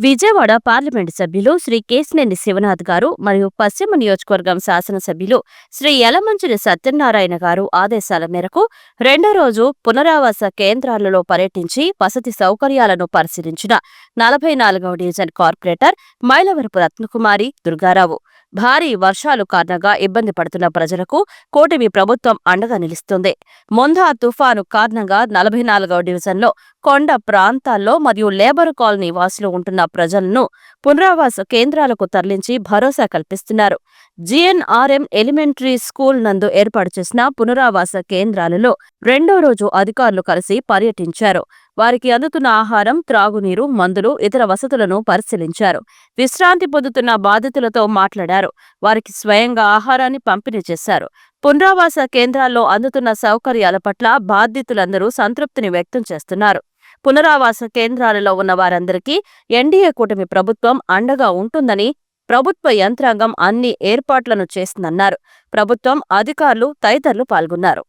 Vijayawada parliament సభ్యులు శ్రీ కేసినేని శివనాథ్ గారు మరియు పశ్చిమ నియోజకవర్గం శాసనసభ్యులు శ్రీ యలమంచిలి సత్యనారాయణ గారు ఆదేశాల మేరకు రెండో రోజు పునరావాస కేంద్రాలలో పర్యటించి వసతి సౌకర్యాలను పరిశీలించిన నలభై నాలుగవ డివిజన్ కార్పొరేటర్ మైలవరపు రత్నకుమారి దుర్గారావు. భారీ వర్షాలు కారణంగా ఇబ్బంది పడుతున్న ప్రజలకు కూటమి ప్రభుత్వం అండగా నిలుస్తుంది. మొందా తుఫాను కారణంగా నలభై నాలుగవ డివిజన్లో కొండ ప్రాంతాల్లో మరియు లేబర్ కాలనీ వాసులు ఉంటున్న ప్రజలను పునరావాస కేంద్రాలకు తరలించి భరోసా కల్పిస్తున్నారు. జిఎన్ఆర్ఎం ఎలిమెంటరీ స్కూల్ నందు ఏర్పాటు చేసిన పునరావాస కేంద్రాలలో రెండో రోజు అధికారులు కలిసి పర్యటించారు. వారికి అందుతున్న ఆహారం త్రాగునీరు మందులు ఇతర వసతులను పరిశీలించారు. విశ్రాంతి పొందుతున్న బాధితులతో మాట్లాడారు. వారికి స్వయంగా ఆహారాన్ని పంపిణీ చేశారు. పునరావాస కేంద్రాల్లో అందుతున్న సౌకర్యాల పట్ల బాధితులందరూ సంతృప్తిని వ్యక్తం చేస్తున్నారు. పునరావాస కేంద్రాలలో ఉన్న వారందరికీ ఎన్డీఏ కూటమి ప్రభుత్వం అండగా ఉంటుందని ప్రభుత్వ యంత్రాంగం అన్ని ఏర్పాట్లను చేస్తుందన్నారు. ప్రభుత్వం అధికారులు తదితరులు పాల్గొన్నారు.